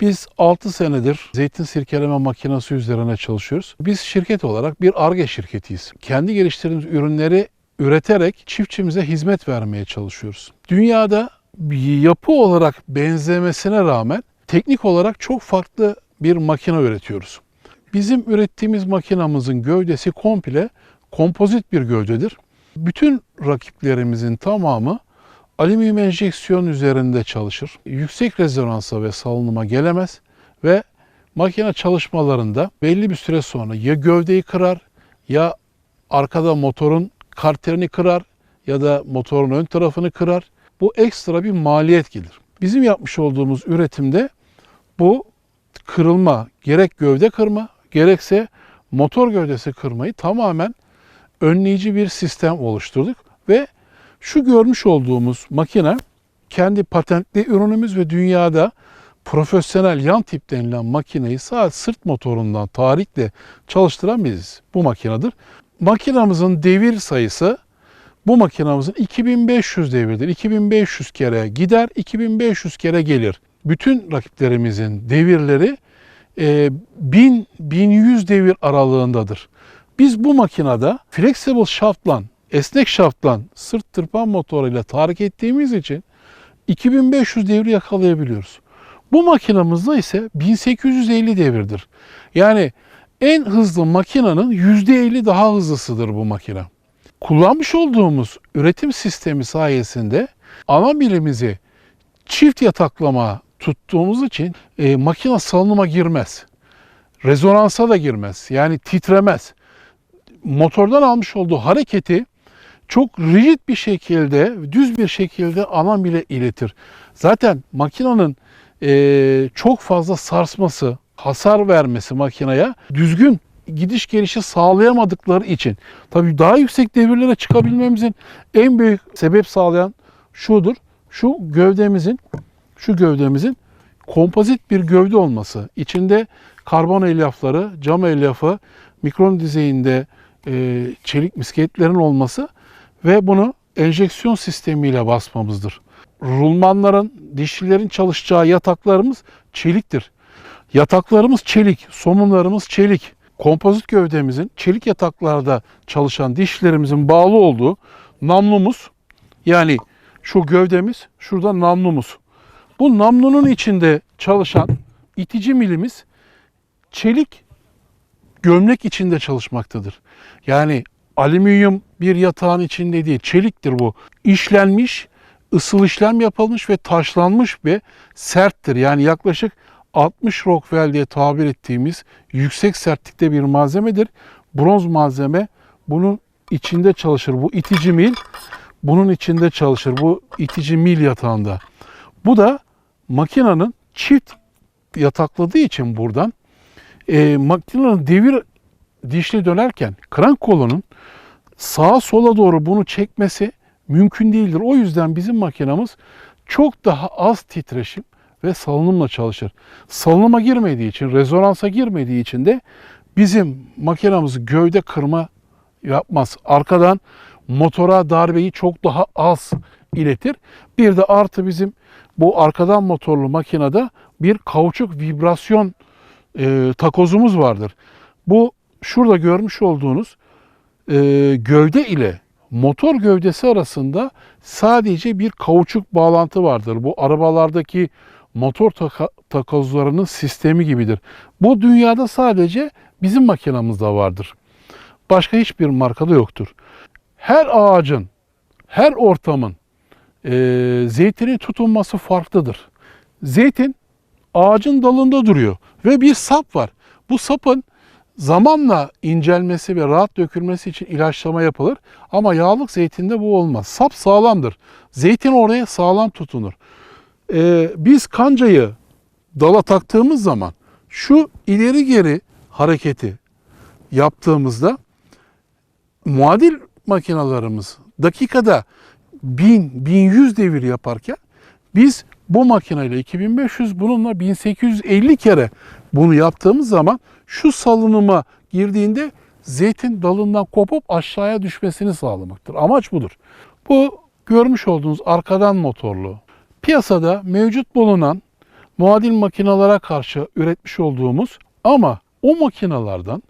Biz 6 senedir zeytin sirkeleme makinesi üzerine çalışıyoruz. Biz şirket olarak bir ARGE şirketiyiz. Kendi geliştirdiğimiz ürünleri üreterek çiftçimize hizmet vermeye çalışıyoruz. Dünyada bir yapı olarak benzemesine rağmen teknik olarak çok farklı bir makine üretiyoruz. Bizim ürettiğimiz makinamızın gövdesi komple kompozit bir gövdedir. Bütün rakiplerimizin tamamı alüminyum enjeksiyon üzerinde çalışır. Yüksek rezonansa ve salınıma gelemez ve makine çalışmalarında belli bir süre sonra ya gövdeyi kırar ya arkada motorun karterini kırar ya da motorun ön tarafını kırar. Bu ekstra bir maliyet gelir. Bizim yapmış olduğumuz üretimde bu kırılma gerek gövde kırma gerekse motor gövdesi kırmayı tamamen önleyici bir sistem oluşturduk ve şu görmüş olduğumuz makine kendi patentli ürünümüz ve dünyada profesyonel yan tip denilen makineyi sadece sırt motorundan tarihle çalıştıran biziz. Bu makinedir. Makinamızın devir sayısı bu makinamızın 2500 devirdir. 2500 kere gider, 2500 kere gelir. Bütün rakiplerimizin devirleri e, 1000-1100 devir aralığındadır. Biz bu makinede flexible shaft'la, esnek shaft'la sırt tırpan motoruyla tahrik ettiğimiz için 2500 devir yakalayabiliyoruz. Bu makinamızda ise 1850 devirdir. Yani en hızlı makinenin %50 daha hızlısıdır bu makine. Kullanmış olduğumuz üretim sistemi sayesinde ana birimizi çift yataklama tuttuğumuz için e, makine salınıma girmez. Rezonansa da girmez. Yani titremez. Motordan almış olduğu hareketi çok rigid bir şekilde, düz bir şekilde ana bile iletir. Zaten makinenin e, çok fazla sarsması, hasar vermesi makineye düzgün gidiş gelişi sağlayamadıkları için tabii daha yüksek devirlere çıkabilmemizin en büyük sebep sağlayan şudur. Şu gövdemizin şu gövdemizin kompozit bir gövde olması. İçinde karbon elyafları, cam elyafı, mikron düzeyinde e, çelik misketlerin olması ve bunu enjeksiyon sistemiyle basmamızdır. Rulmanların, dişlilerin çalışacağı yataklarımız çeliktir. Yataklarımız çelik, somunlarımız çelik. Kompozit gövdemizin çelik yataklarda çalışan dişlerimizin bağlı olduğu namlumuz yani şu gövdemiz, şurada namlumuz. Bu namlunun içinde çalışan itici milimiz çelik gömlek içinde çalışmaktadır. Yani alüminyum bir yatağın içinde değil, çeliktir bu. İşlenmiş, ısıl işlem yapılmış ve taşlanmış ve serttir. Yani yaklaşık 60 Rockwell diye tabir ettiğimiz yüksek sertlikte bir malzemedir. Bronz malzeme bunun içinde çalışır. Bu itici mil bunun içinde çalışır. Bu itici mil yatağında. Bu da makinenin çift yatakladığı için buradan e, makinenin devir dişli dönerken krank kolunun sağa sola doğru bunu çekmesi mümkün değildir. O yüzden bizim makinamız çok daha az titreşim ve salınımla çalışır. Salınıma girmediği için, rezonansa girmediği için de bizim makinamız gövde kırma yapmaz. Arkadan motora darbeyi çok daha az iletir. Bir de artı bizim bu arkadan motorlu makinede bir kauçuk vibrasyon e, takozumuz vardır. Bu şurada görmüş olduğunuz e, gövde ile motor gövdesi arasında sadece bir kauçuk bağlantı vardır. Bu arabalardaki motor taka, takozlarının sistemi gibidir. Bu dünyada sadece bizim makinamızda vardır. Başka hiçbir markada yoktur. Her ağacın, her ortamın e, zeytinin tutunması farklıdır. Zeytin ağacın dalında duruyor ve bir sap var. Bu sapın zamanla incelmesi ve rahat dökülmesi için ilaçlama yapılır. Ama yağlık zeytinde bu olmaz. Sap sağlamdır. Zeytin oraya sağlam tutunur. Ee, biz kancayı dala taktığımız zaman şu ileri geri hareketi yaptığımızda muadil makinalarımız dakikada 1000 1100 devir yaparken biz bu makineyle 2500 bununla 1850 kere bunu yaptığımız zaman şu salınıma girdiğinde zeytin dalından kopup aşağıya düşmesini sağlamaktır. Amaç budur. Bu görmüş olduğunuz arkadan motorlu piyasada mevcut bulunan muadil makinalara karşı üretmiş olduğumuz ama o makinalardan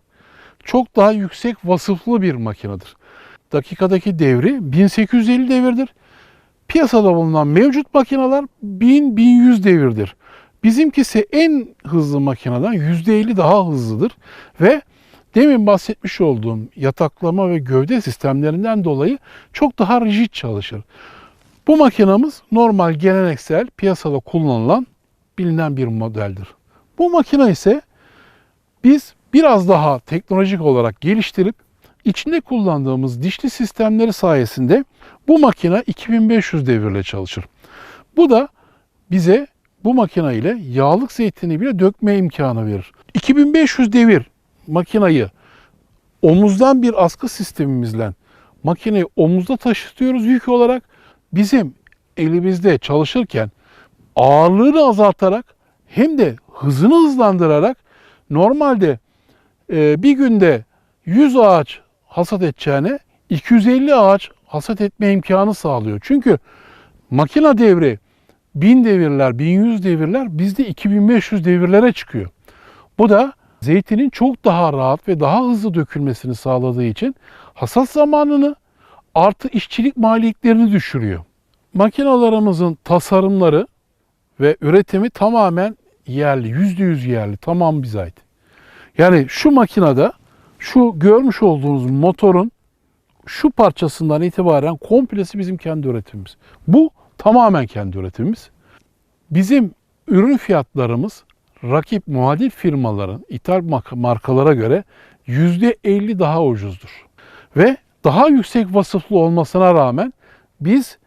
çok daha yüksek vasıflı bir makinedir. Dakikadaki devri 1850 devirdir. Piyasada bulunan mevcut makineler 1000-1100 devirdir. Bizimkisi en hızlı makineden %50 daha hızlıdır ve demin bahsetmiş olduğum yataklama ve gövde sistemlerinden dolayı çok daha rigid çalışır. Bu makinamız normal geleneksel piyasada kullanılan bilinen bir modeldir. Bu makine ise biz biraz daha teknolojik olarak geliştirip içinde kullandığımız dişli sistemleri sayesinde bu makine 2500 devirle çalışır. Bu da bize bu makine ile yağlık zeytini bile dökme imkanı verir. 2500 devir makinayı omuzdan bir askı sistemimizle makineyi omuzda taşıtıyoruz yük olarak. Bizim elimizde çalışırken ağırlığını azaltarak hem de hızını hızlandırarak normalde e, bir günde 100 ağaç hasat edeceğine 250 ağaç hasat etme imkanı sağlıyor. Çünkü makina devri 1000 devirler, 1100 devirler bizde 2500 devirlere çıkıyor. Bu da zeytinin çok daha rahat ve daha hızlı dökülmesini sağladığı için hasat zamanını artı işçilik maliyetlerini düşürüyor. Makinalarımızın tasarımları ve üretimi tamamen yerli, yüzde yüz yerli, tamam bize ait. Yani şu makinede şu görmüş olduğunuz motorun şu parçasından itibaren komplesi bizim kendi üretimimiz. Bu tamamen kendi üretimimiz. Bizim ürün fiyatlarımız rakip muadil firmaların ithal markalara göre %50 daha ucuzdur. Ve daha yüksek vasıflı olmasına rağmen biz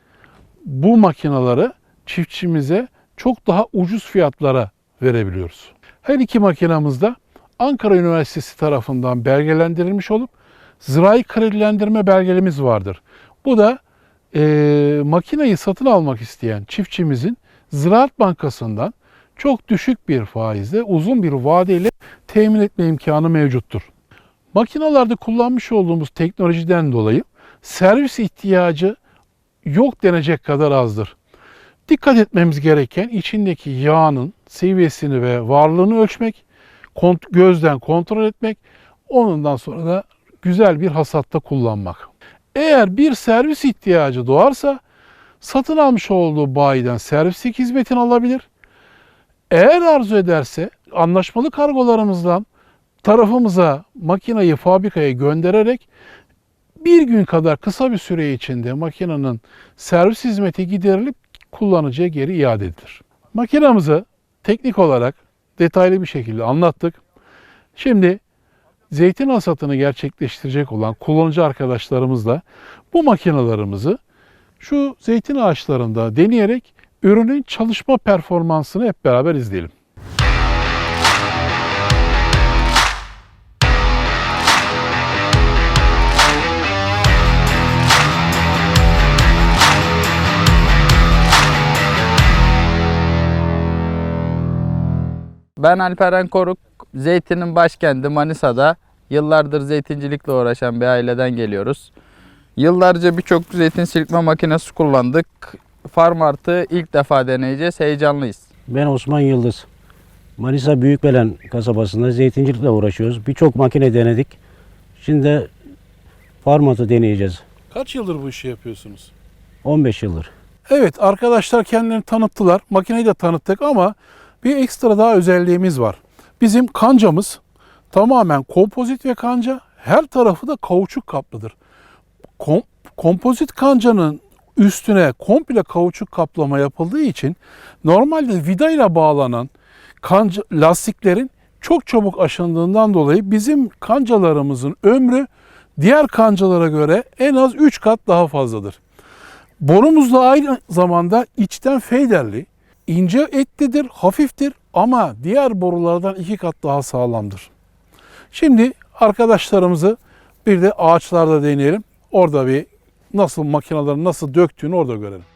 bu makinaları çiftçimize çok daha ucuz fiyatlara verebiliyoruz. Her iki makinamız da Ankara Üniversitesi tarafından belgelendirilmiş olup zirai kredilendirme belgelimiz vardır. Bu da e, makineyi satın almak isteyen çiftçimizin Ziraat Bankası'ndan çok düşük bir faizle uzun bir vadeyle temin etme imkanı mevcuttur. Makinalarda kullanmış olduğumuz teknolojiden dolayı servis ihtiyacı yok denecek kadar azdır. Dikkat etmemiz gereken içindeki yağın seviyesini ve varlığını ölçmek, gözden kontrol etmek, onundan sonra da güzel bir hasatta kullanmak. Eğer bir servis ihtiyacı doğarsa satın almış olduğu bayiden servislik hizmetini alabilir. Eğer arzu ederse anlaşmalı kargolarımızdan tarafımıza makinayı fabrikaya göndererek bir gün kadar kısa bir süre içinde makinenin servis hizmeti giderilip kullanıcıya geri iade edilir. Makinamızı teknik olarak detaylı bir şekilde anlattık. Şimdi zeytin hasatını gerçekleştirecek olan kullanıcı arkadaşlarımızla bu makinalarımızı şu zeytin ağaçlarında deneyerek ürünün çalışma performansını hep beraber izleyelim. Ben Alperen Koruk, Zeytin'in başkenti Manisa'da yıllardır zeytincilikle uğraşan bir aileden geliyoruz. Yıllarca birçok zeytin silkme makinesi kullandık. Farm Art'ı ilk defa deneyeceğiz, heyecanlıyız. Ben Osman Yıldız. Manisa Büyükbelen kasabasında zeytincilikle uğraşıyoruz. Birçok makine denedik. Şimdi de Farmat'ı deneyeceğiz. Kaç yıldır bu işi yapıyorsunuz? 15 yıldır. Evet arkadaşlar kendilerini tanıttılar. Makineyi de tanıttık ama bir ekstra daha özelliğimiz var. Bizim kancamız tamamen kompozit ve kanca. Her tarafı da kauçuk kaplıdır. Kom- kompozit kancanın üstüne komple kauçuk kaplama yapıldığı için normalde vidayla bağlanan kanca, lastiklerin çok çabuk aşındığından dolayı bizim kancalarımızın ömrü diğer kancalara göre en az 3 kat daha fazladır. Borumuz da aynı zamanda içten feyderli, ince etlidir, hafiftir ama diğer borulardan iki kat daha sağlamdır. Şimdi arkadaşlarımızı bir de ağaçlarda deneyelim. Orada bir nasıl makinelerin nasıl döktüğünü orada görelim.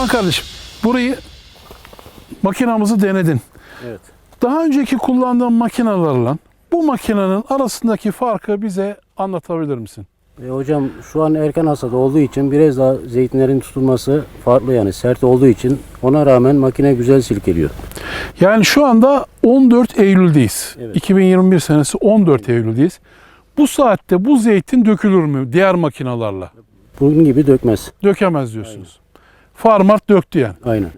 Osman kardeşim burayı makinamızı denedin. Evet. Daha önceki kullandığın makinelerle bu makinenin arasındaki farkı bize anlatabilir misin? E, hocam şu an erken hasat olduğu için biraz daha zeytinlerin tutulması farklı yani sert olduğu için ona rağmen makine güzel silkeliyor. Yani şu anda 14 Eylül'deyiz. Evet. 2021 senesi 14 Eylül'deyiz. Bu saatte bu zeytin dökülür mü diğer makinalarla? Bunun gibi dökmez. Dökemez diyorsunuz. Farmart döktü yani. Aynen.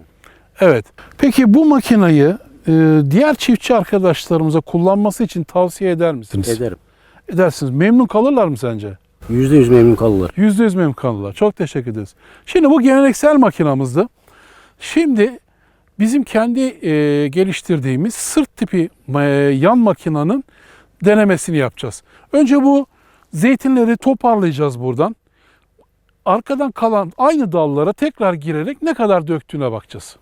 Evet. Peki bu makinayı e, diğer çiftçi arkadaşlarımıza kullanması için tavsiye eder misiniz? Ederim. Edersiniz. Memnun kalırlar mı sence? Yüzde yüz memnun kalırlar. %100 memnun kalırlar. Çok teşekkür ederiz. Şimdi bu geleneksel makinamızdı. Şimdi bizim kendi e, geliştirdiğimiz sırt tipi e, yan makinanın denemesini yapacağız. Önce bu zeytinleri toparlayacağız buradan. Arkadan kalan aynı dallara tekrar girerek ne kadar döktüğüne bakacağız.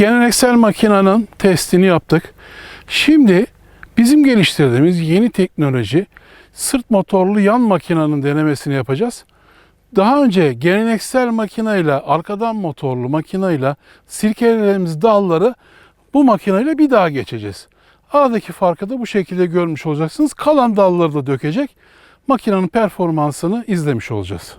Geleneksel makinenin testini yaptık. Şimdi bizim geliştirdiğimiz yeni teknoloji sırt motorlu yan makinenin denemesini yapacağız. Daha önce geleneksel makineyle arkadan motorlu makineyle sirkelediğimiz dalları bu makineyle bir daha geçeceğiz. Aradaki farkı da bu şekilde görmüş olacaksınız. Kalan dalları da dökecek. Makinenin performansını izlemiş olacağız.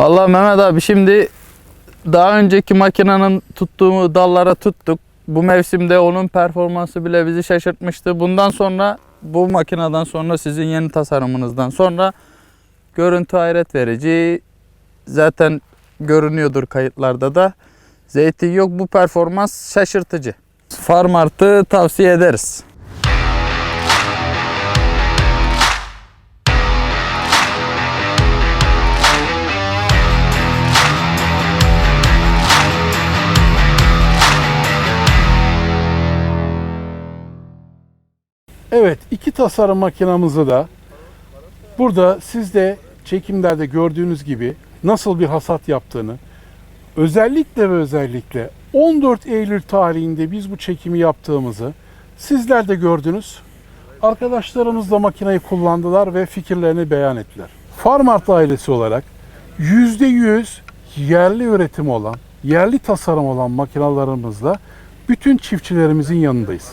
Vallahi Mehmet abi şimdi daha önceki makinenin tuttuğu dallara tuttuk. Bu mevsimde onun performansı bile bizi şaşırtmıştı. Bundan sonra bu makineden sonra sizin yeni tasarımınızdan sonra görüntü hayret verici. Zaten görünüyordur kayıtlarda da. Zeytin yok bu performans şaşırtıcı. Farmart'ı tavsiye ederiz. Evet, iki tasarım makinamızı da burada siz de çekimlerde gördüğünüz gibi nasıl bir hasat yaptığını, özellikle ve özellikle 14 Eylül tarihinde biz bu çekimi yaptığımızı sizler de gördünüz. Arkadaşlarımız da makineyi kullandılar ve fikirlerini beyan ettiler. Farmart ailesi olarak %100 yerli üretim olan, yerli tasarım olan makinalarımızla bütün çiftçilerimizin yanındayız.